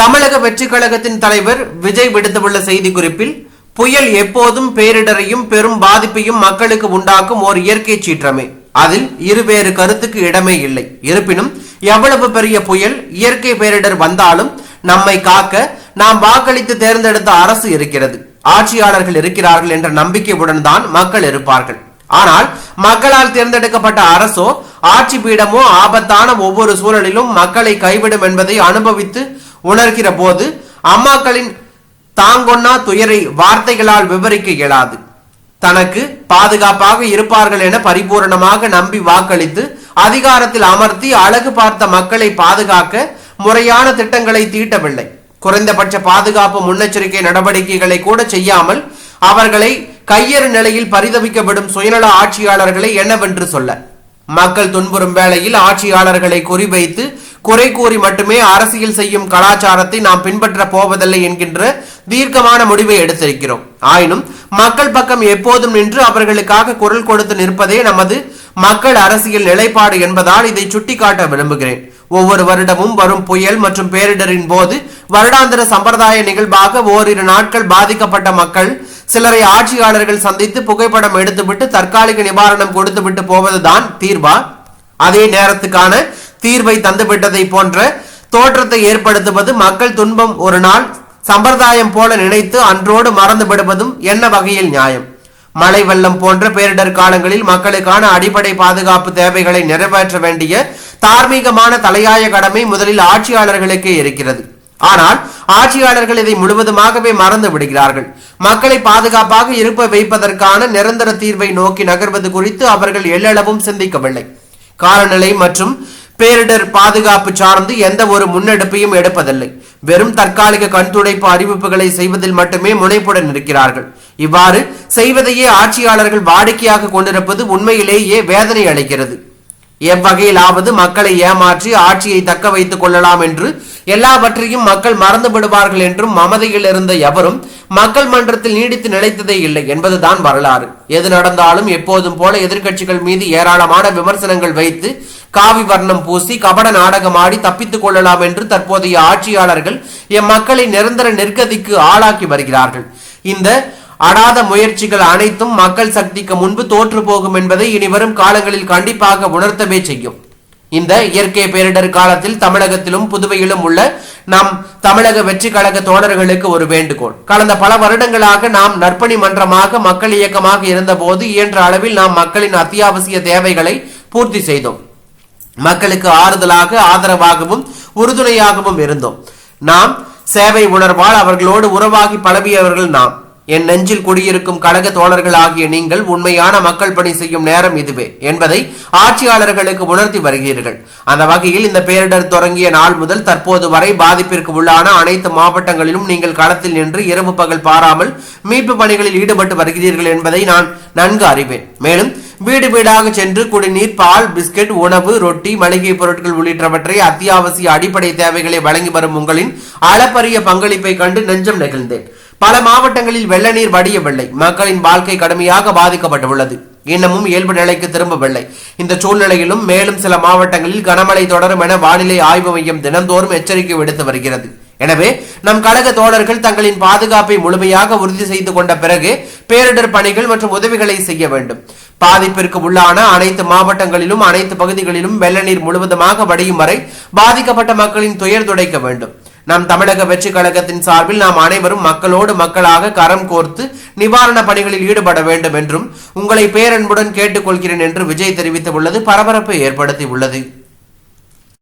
தமிழக வெற்றி கழகத்தின் தலைவர் விஜய் விடுத்துள்ள செய்தி குறிப்பில் புயல் எப்போதும் பேரிடரையும் பெரும் பாதிப்பையும் மக்களுக்கு உண்டாக்கும் ஓர் இயற்கை சீற்றமே. அதில் இருவேறு கருத்துக்கு இடமே இல்லை. இருப்பினும் எவ்வளவு பெரிய புயல் இயற்கை பேரிடர் வந்தாலும் நம்மை காக்க நாம் வாக்களித்து தேர்ந்தெடுத்த அரசு இருக்கிறது. ஆட்சியாளர்கள் இருக்கிறார்கள் என்ற நம்பிக்கையுடன் தான் மக்கள் இருப்பார்கள். ஆனால் மக்களால் தேர்ந்தெடுக்கப்பட்ட அரசோ ஆட்சி பீடமோ ஆபத்தான ஒவ்வொரு சூழலிலும் மக்களை கைவிடும் என்பதை அனுபவித்து உணர்கிற போது அம்மாக்களின் தாங்கொன்னா துயரை வார்த்தைகளால் விவரிக்க இயலாது. தனக்கு பாதுகாப்பாக இருப்பார்கள் என பரிபூரணமாக நம்பி வாக்களித்து அதிகாரத்தில் அமர்த்தி அழகு பார்த்த மக்களை பாதுகாக்க முறையான திட்டங்களை தீட்டவில்லை. குறைந்தபட்ச பாதுகாப்பு முன்னெச்சரிக்கை நடவடிக்கைகளை கூட செய்யாமல் அவர்களை கையறு நிலையில் பரிதவிக்கப்படும் சுயநல ஆட்சியாளர்களை என்னவென்று சொல்ல. மக்கள் துன்புறும் வேளையில் ஆட்சியாளர்களை குறிவைத்து குறை கூறி மட்டுமே அரசியல் செய்யும் கலாச்சாரத்தை நாம் பின்பற்ற போவதில்லை என்கின்ற தீர்க்கமான முடிவை எடுத்திருக்கிறோம். ஆயினும் மக்கள் பக்கம் எப்போதும் நின்று அவர்களுக்காக குரல் கொடுத்து நிற்பதே நமது மக்கள் அரசியல் நிலைப்பாடு என்பதால் இதை சுட்டிக்காட்ட விரும்புகிறேன். ஒவ்வொரு வருடமும் வரும் புயல் மற்றும் பேரிடரின் போது வருடாந்திர சம்பிரதாய நிகழ்வாக ஓரிரு நாட்கள் பாதிக்கப்பட்ட மக்கள் சிலரை ஆட்சியாளர்கள் சந்தித்து புகைப்படம் எடுத்துவிட்டு தற்காலிக நிவாரணம் கொடுத்துவிட்டு போவதுதான் தீர்வா? அதே நேரத்துக்கான தீர்வை தந்துவிட்டதை போன்ற தோற்றத்தை ஏற்படுத்துவது மக்கள் துன்பம் ஒரு நாள் சம்பிரதாயம் போல நினைத்து அன்றோடு மறந்து விடுவதும் என்ன வகையில் நியாயம்? மழை வெள்ளம் போன்ற பேரிடர் காலங்களில் மக்களுக்கான அடிப்படை பாதுகாப்பு தேவைகளை நிறைவேற்ற வேண்டிய தார்மீகமான தலையாய கடமை முதலில் ஆட்சியாளர்களுக்கே இருக்கிறது. ஆனால் ஆட்சியாளர்கள் இதை முழுவதுமாகவே மறந்து விடுகிறார்கள். மக்களை பாதுகாப்பாக இருப்ப வைப்பதற்கான நிரந்தர தீர்வை நோக்கி நகர்வது குறித்து அவர்கள் எல்லளவும் சிந்திக்கவில்லை. காலநிலை மற்றும் பேரிடர் பாதுகாப்பு சார்ந்து எந்த ஒரு முன்னெடுப்பையும் எடுப்பதில்லை. வெறும் தற்காலிக கண்துடைப்பு அறிவிப்புகளை செய்வதில் மட்டுமே முனைப்புடன் இருக்கிறார்கள். இவ்வாறு செய்வதையே ஆட்சியாளர்கள் வாடிக்கையாக கொண்டிருப்பது உண்மையிலேயே வேதனை அளிக்கிறது. எவ்வகையிலாவது மக்களை ஏமாற்றி ஆட்சியை தக்க வைத்துக் கொள்ளலாம் என்று எல்லாவற்றையும் மக்கள் மறந்து விடுவார்கள் என்றும் மமதையில் இருந்த எவரும் மக்கள் மன்றத்தில் நீடித்து நிலைத்ததே இல்லை என்பதுதான் வரலாறு. எது நடந்தாலும் எப்போதும் போல எதிர்க்கட்சிகள் மீது ஏராளமான விமர்சனங்கள் வைத்து காவி வர்ணம் பூசி கபட நாடகமாடி தப்பித்துக் கொள்ளலாம் என்று தற்போதைய ஆட்சியாளர்கள் எம்மக்களை நிரந்தர நிர்கதிக்கு ஆளாக்கி வருகிறார்கள். இந்த அடாத முயற்சிகள் அனைத்தும் மக்கள் சக்திக்கு முன்பு தோற்று போகும் என்பதை இனிவரும் காலங்களில் கண்டிப்பாக உணர்த்தவே செய்யும். இந்த இயற்கை பேரிடர் காலத்தில் தமிழகத்திலும் புதுவையிலும் உள்ள நம் தமிழக வெற்றி கழக தோழர்களுக்கு ஒரு வேண்டுகோள். கடந்த பல வருடங்களாக நாம் நற்பணி மன்றமாக மக்கள் இயக்கமாக இருந்தபோது இயன்ற அளவில் நாம் மக்களின் அத்தியாவசிய தேவைகளை பூர்த்தி செய்தோம். மக்களுக்கு ஆறுதலாக ஆதரவாகவும் உறுதுணையாகவும் இருந்தோம். நாம் சேவை உணர்வால் அவர்களோடு உறவாகி பழகியவர்கள் நாம். என் நெஞ்சில் குடியிருக்கும் கழக தோழர்கள் ஆகிய நீங்கள் உண்மையான மக்கள் பணி செய்யும் நேரம் இதுவே என்பதை ஆட்சியாளர்களுக்கு உணர்த்தி வருகிறீர்கள். அந்த வகையில் இந்த பேரிடர் தொடங்கிய நாள் முதல் தற்போது வரை பாதிப்பிற்கு உள்ளான அனைத்து மாவட்டங்களிலும் நீங்கள் களத்தில் நின்று இரவு பகல் பாராமல் மீட்பு பணிகளில் ஈடுபட்டு வருகிறீர்கள் என்பதை நான் நன்கு அறிவேன். மேலும் வீடு வீடாக சென்று குடிநீர் பால் பிஸ்கட் உணவு ரொட்டி மளிகை பொருட்கள் உள்ளிட்டவற்றை அத்தியாவசிய அடிப்படை தேவைகளை வழங்கி வரும் உங்களின் அளப்பரிய பங்களிப்பை கண்டு நெஞ்சம் நெகிழ்ந்தேன். பல மாவட்டங்களில் வெள்ள நீர் வடியவில்லை. மக்களின் வாழ்க்கை கடுமையாக பாதிக்கப்பட்டுள்ளது. இன்னமும் இயல்பு நிலைக்கு திரும்பவில்லை. இந்த சூழ்நிலையிலும் மேலும் சில மாவட்டங்களில் கனமழை தொடரும் என வானிலை ஆய்வு மையம் தினந்தோறும் எச்சரிக்கை விடுத்து வருகிறது. எனவே நம் கழக தோழர்கள் தங்களின் பாதுகாப்பை முழுமையாக உறுதி செய்து கொண்ட பிறகு பேரிடர் பணிகள் மற்றும் உதவிகளை செய்ய வேண்டும். பாதிப்பிற்கு உள்ளான அனைத்து மாவட்டங்களிலும் அனைத்து பகுதிகளிலும் வெள்ள நீர் முழுவதுமாக வடியும் வரை பாதிக்கப்பட்ட மக்களின் துயர் துடைக்க வேண்டும். நம் தமிழக வெற்றி கழகத்தின் சார்பில் நாம் அனைவரும் மக்களோடு மக்களாக கரம் கோர்த்து நிவாரண பணிகளில் ஈடுபட வேண்டும் என்றும் உங்களை பேரன்புடன் கேட்டுக்கொள்கிறேன் என்று விஜய் தெரிவித்துள்ளது. பரபரப்பை ஏற்படுத்தி உள்ளது